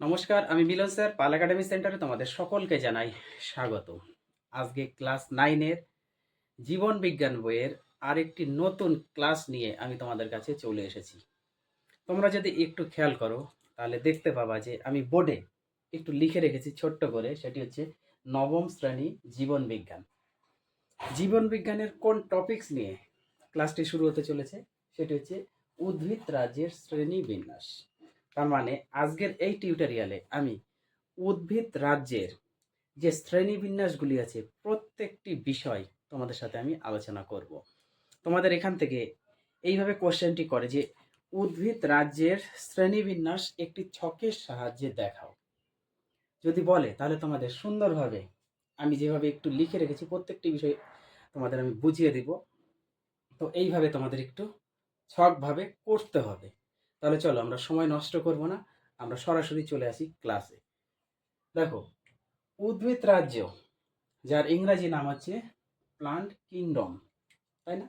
নমস্কার, আমি মিলন স্যার, পাল একাডেমি সেন্টারে তোমাদের সকলকে জানাই স্বাগত। আজকে ক্লাস নাইনের জীবন বিজ্ঞান বইয়ের আরেকটি নতুন ক্লাস নিয়ে আমি তোমাদের কাছে চলে এসেছি। তোমরা যদি একটু খেয়াল করো, তাহলে দেখতে পাবা যে আমি বোর্ডে একটু লিখে রেখেছি ছোট্ট করে, সেটি হচ্ছে নবম শ্রেণি জীবন বিজ্ঞান। জীবন বিজ্ঞানের কোন টপিকস নিয়ে ক্লাসটি শুরু হতে চলেছে, সেটি হচ্ছে উদ্ভিদ রাজ্যের শ্রেণি বিন্যাস। তার মানে আজকের এই টিউটোরিয়ালে আমি উদ্ভিদ রাজ্যের যে শ্রেণীবিন্যাসগুলি আছে প্রত্যেকটি বিষয় তোমাদের সাথে আমি আলোচনা করব। তোমাদের এখান থেকে এইভাবে কোশ্চেনটি করে যে উদ্ভিদ রাজ্যের শ্রেণীবিন্যাস একটি ছকের সাহায্যে দেখাও। যদি বলে, তাহলে তোমাদের সুন্দরভাবে আমি যেভাবে একটু লিখে রেখেছি প্রত্যেকটি বিষয় তোমাদের আমি বুঝিয়ে দিব। তো এইভাবে তোমাদের একটু ছকভাবে করতে হবে। তাহলে চলো, আমরা সময় নষ্ট করব না, আমরা সরাসরি চলে আসি ক্লাসে দেখো, উদ্ভিদ রাজ্য, যার ইংরাজি নাম হচ্ছে প্লান্ট কিংডম তাই না?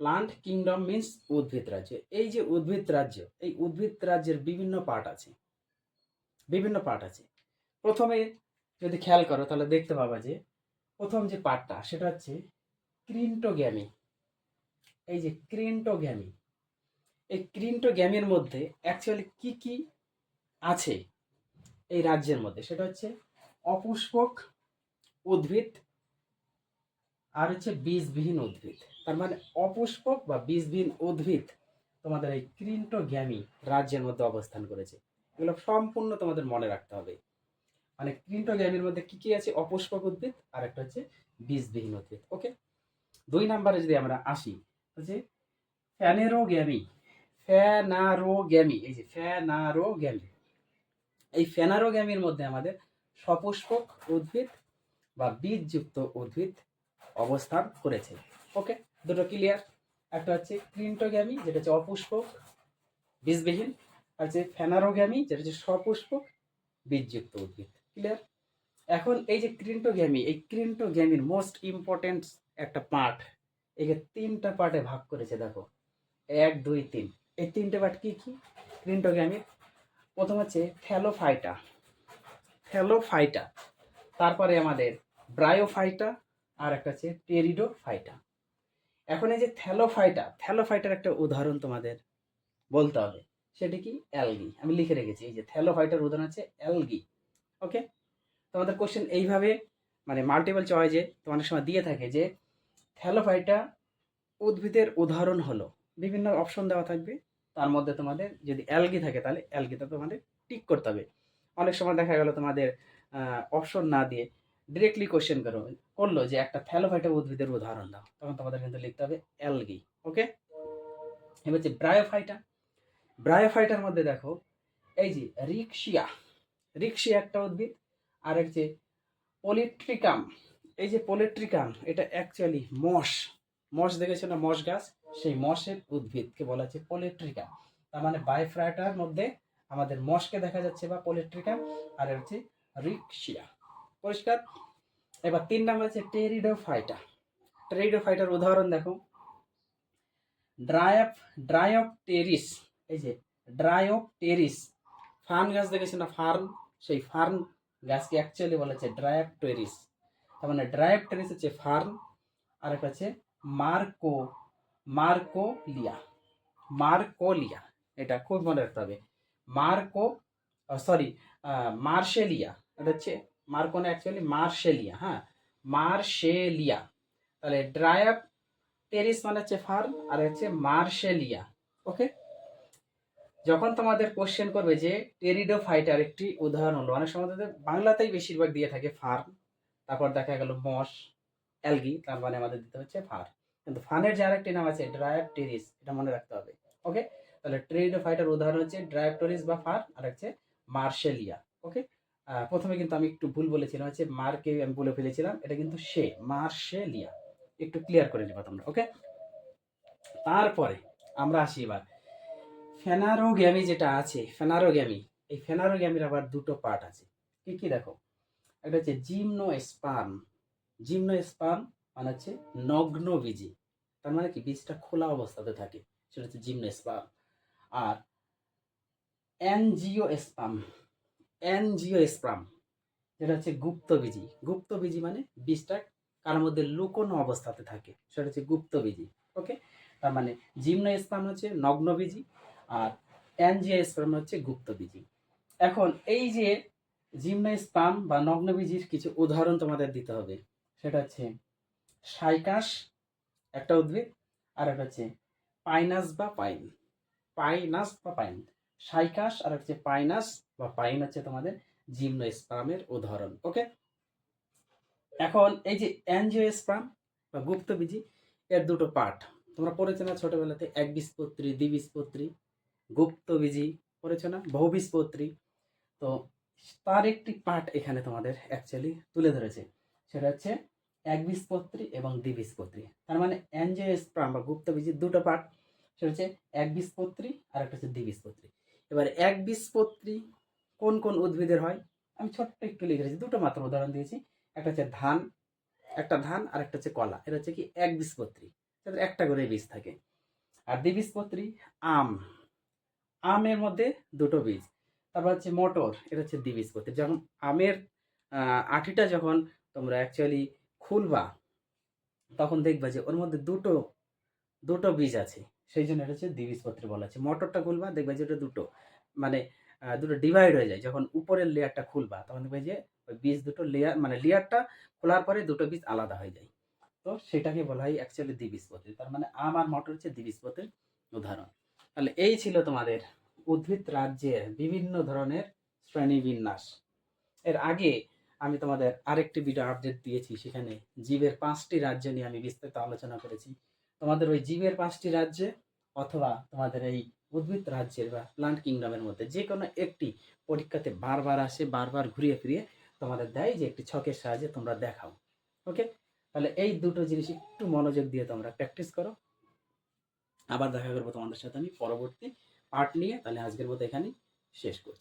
প্লান্ট কিংডম মিন্স উদ্ভিদ রাজ্য। এই যে উদ্ভিদ রাজ্য, এই উদ্ভিদ রাজ্যের বিভিন্ন পার্ট আছে, বিভিন্ন পার্ট আছে। প্রথমে যদি খেয়াল করো, তাহলে দেখতে পাবা যে প্রথম যে পার্টটা সেটা হচ্ছে ক্রিন্টোগ্যামি এই যে ক্রিন্টোগ্যামি এই ক্রিন্টোগ্যামের মধ্যে অ্যাকচুয়ালি কি কি আছে এই রাজ্যের মধ্যে? সেটা হচ্ছে অপুষ্পক উদ্ভিদ আর হচ্ছে বীজবিহীন উদ্ভিদ। তার মানে অপুষ্পক বা বীজবিহীন উদ্ভিদ তোমাদের এই ক্রিন্টো গ্যামি রাজ্যের মধ্যে অবস্থান করেছে। এগুলো সম্পূর্ণ তোমাদের মনে রাখতে হবে। মানে ক্রিন্টোগ্যামির মধ্যে কি কি আছে? অপুষ্পক উদ্ভিদ আর একটা হচ্ছে বীজবিহীন উদ্ভিদ। ওকে দুই নাম্বারে যদি আমরা আসি হচ্ছে ফ্যানেরোগ্যামি ফ্যানারোগ্যামি এই যে ফ্যানারোগ্যামি এই ফ্যানারোগ্যামির মধ্যে আমাদের সপুষ্পক উদ্ভিদ বা বীজযুক্ত উদ্ভিদ অবস্থান করেছে। ওকে দুটো ক্লিয়ার একটা হচ্ছে ক্রিন্টোগ্যামি, যেটা হচ্ছে অপুষ্পক, বীজবিহীন। আর হচ্ছে ফ্যানারোগ্যামি যেটা হচ্ছে সপুষ্পক, বীজযুক্ত উদ্ভিদ। ক্লিয়ার এখন এই যে ক্রিন্টোগ্যামি, এই ক্রিন্টোগ্যামির মোস্ট ইম্পর্টেন্ট একটা পার্ট একে তিনটা পার্টে ভাগ করেছে, দেখো। এক, দুই, তিন। এই তিনটে পার্ট কি কি? ক্রিন্টোগ্যামির প্রথম হচ্ছে থ্যালোফাইটা থ্যালোফাইটা তারপরে আমাদের ব্রায়োফাইটা আর একটা হচ্ছে টেরিডোফাইটা এখন এই যে থ্যালোফাইটা থ্যালোফাইটার একটা উদাহরণ তোমাদের বলতে হবে। সেটি কি? অ্যালগি আমি লিখে রেখেছি, এই যে থ্যালোফাইটার উদাহরণ হচ্ছে অ্যালগি ওকে তোমাদের কোশ্চেন এইভাবে মানে মাল্টিপল চয়েজে তোমাদের সময় দিয়ে থাকে যে থ্যালোফাইটা উদ্ভিদের উদাহরণ হলো। বিভিন্ন অপশন দেওয়া থাকবে। তার মধ্যে তোমাদের যদি অ্যালগি থাকে তাহলে অ্যালগিটা তোমাদের টিক করতে হবে। অনেক সময় দেখা গেল তোমাদের অপশন না দিয়ে ডিরেক্টলি কোশ্চেন করো, করল যে একটা থ্যালোফাইটা উদ্ভিদের উদাহরণ দাও। তখন তোমাদের কিন্তু লিখতে হবে অ্যালগি ওকে এবার হচ্ছে ব্রায়োফাইটা ব্রায়োফাইটার মধ্যে দেখো, এই যে রিক্সিয়া রিক্সিয়া একটা উদ্ভিদ আর হচ্ছে পলিট্রিকাম এই যে পলিট্রিকাম এটা অ্যাকচুয়ালি মশ মশ দেখেছ না? মশ গাছ? সেই মশের উদ্ভিদকে বলা হচ্ছে পলিট্রিকাম তার মানে বায়োফ্রাইটার মধ্যে আমাদের মশকে দেখা যাচ্ছে বা পলিট্রিকাম আর হচ্ছে রিক্সিয়া পরিষ্কার? এবার তিন নাম্বার হচ্ছে টেরিডোফাইটা টেরিডোফাইটার উদাহরণ দেখো। ড্রায়প টেরিস এই যে ড্রায়প টেরিস ফার্ন গাছ দেখেছে না? ফার্ন। সেই ফার্ন গাছকে অ্যাকচুয়ালি বলা হচ্ছে ড্রায়প টেরিস তার মানে ড্রায়প টেরিস হচ্ছে ফার্ন। আর একটা হচ্ছে মার্কো, মার্কোলিয়া। মার্কোলিয়া, এটা খুব মনে রাখতে হবে। মার্কো সরি মার্শেলিয়া, এটা হচ্ছে মার্কো না অ্যাকচুয়ালি মার্শেলিয়া হ্যাঁ। মার্শেলিয়া, তাহলে ড্রায়াপ টেরিস মানে হচ্ছে ফার্ম, আর হচ্ছে মার্শেলিয়া, ওকে? যখন তোমাদের কোশ্চেন করবে যে টেরিডোফাইটার একটি উদাহরণ হলো, অনেক সময় তাদের বাংলাতেই বেশিরভাগ দিয়ে থাকে ফার্ম, তারপর দেখা গেল মশ অ্যালগি, তার মানে আমাদের দিতে হচ্ছে ফার কিন্তু ফানের যে আরেকটি নাম আছে ড্রায়াপ টেরিস এটা মনে রাখতে হবে। ওকে তাহলে টেরিডোফাইটার উদাহরণ হচ্ছে ড্রায়াপ টেরিস বা ফার, আর হচ্ছে মার্শেলিয়া ওকে প্রথমে কিন্তু আমি একটু ভুল বলেছিলাম, হচ্ছে মার্কে আমি বলে ফেলেছিলাম, এটা কিন্তু সে মার্শেলিয়া একটু ক্লিয়ার করে নেবা তোমরা ওকে তারপরে আমরা আসি এবার। ফেনারোগ্যামি যেটা আছে ফেনারোগ্যামি এই ফেনারোগ্যামির আবার দুটো পার্ট আছে। কি কি দেখো? একটা হচ্ছে জিমনো স্পার্ম জিমনো স্পার্ম মানে হচ্ছে নগ্ন বীজি তার মানে কি? বীজটা খোলা অবস্থাতে থাকে। সেটা হচ্ছে জিমনো স্পার্ম আর অ্যানজিও স্পাম অ্যানজিওস্পার্ম যেটা হচ্ছে গুপ্তবীজি গুপ্তবীজি মানে বীজটা কার মধ্যে লুকোনো অবস্থাতে থাকে। সেটা হচ্ছে গুপ্তবীজি ওকে? তার মানে জিমনোস্পার্ম হচ্ছে নগ্নবীজি আর অ্যানজিওস্পার্ম হচ্ছে গুপ্তবীজি এখন এই যে জিমনোস্পার্ম বা নগ্নবীজির কিছু উদাহরণ তোমাদের দিতে হবে। সেটা হচ্ছে সাইকাস, একটা উদ্ভিদ আর একটা হচ্ছে পাইনাস বা পাইন। পাইনাস বা পাইন। সাইকাস আর হচ্ছে পাইনাস বা পাইন হচ্ছে তোমাদের জিমনোস্পার্মের উদাহরণ, ওকে? এখন এই যে অ্যানজিওস্পার্ম বা গুপ্তবীজি, এর দুটো পার্ট। তোমরা পড়েছো না ছোটবেলাতে? একবীজপত্রী দ্বিবীজপত্রী গুপ্তবীজি পড়েছো না? বহুবীজপত্রী তো তার একটি পার্ট এখানে তোমাদের অ্যাকচুয়ালি তুলে ধরেছে। সেটা হচ্ছে একবীজপত্রী এবং দ্বিবীজপত্রী তার মানে অ্যানজিওস্পার্ম বা গুপ্তবীজির দুটো পার্ট সেটা হচ্ছে একবীজপত্রী আর একটা হচ্ছে দ্বিবীজপত্রী এবার একবীজপত্রী কোন কোন উদ্ভিদের হয়? আমি ছোট্ট একটু লিখে রেখেছি, দুটো মাত্র উদাহরণ দিয়েছি, একটা হচ্ছে ধান, একটা ধান আর একটা হচ্ছে কলা। এটা হচ্ছে কি একবীজপত্রী তাদের একটা করে বীজ থাকে। আর দ্বিবীজপত্রী আম। আমের মধ্যে দুটো বীজ, তারপর হচ্ছে মটর, এটা হচ্ছে দ্বিবীজপত্রী যখন আমের আঠিটা যখন তোমরা অ্যাকচুয়ালি খুলবা, তখন দেখবা যে ওর মধ্যে দুটো দুটো বীজ আছে। সেই জন্য এটা হচ্ছে দ্বিবীজপত্রী বলা আছে মটরটা খুলবা, দেখবা যে ওটা দুটো মানে দুটো ডিভাইড হয়ে যায়। যখন উপরের লেয়ারটা খুলবা, তখন দেখবে যে ওই বীজ দুটো লেয়ার মানে লেয়ারটা খোলার পরে দুটো বীজ আলাদা হয়ে যায়। তো সেটাকে বলা হয় অ্যাকচুয়ালি দ্বিবীজপত্রী। তার মানে আম আর মটর হচ্ছে দ্বিবীজপত্রীর উদাহরণ। তাহলে এই ছিল তোমাদের উদ্ভিদ রাজ্যের বিভিন্ন ধরনের শ্রেণীবিন্যাস। এর আগে আমি তোমাদের আরেকটি ভিডিও আপডেট দিয়েছি, সেখানে জীবের পাঁচটি রাজ্য নিয়ে আমি বিস্তারিত আলোচনা করেছি। তোমাদের ওই জীবের পাঁচটি রাজ্যে অথবা তোমাদের এই উদ্ভিদ রাজ্যের বা প্লান্ট কিংডমের মধ্যে যে কোনো একটি পরীক্ষাতে বারবার আসে, বারবার ঘুরিয়ে ফিরিয়ে তোমাদের দেয় যে একটি ছকের সাহায্যে তোমরা দেখাও। ওকে তাহলে এই দুটো জিনিস একটু মনোযোগ দিয়ে তোমরা প্র্যাকটিস করো। আবার দেখা করব তোমাদের সাথে আমি পরবর্তী পার্ট নিয়ে, তাহলে আজকের মতো এখানেই শেষ করছি।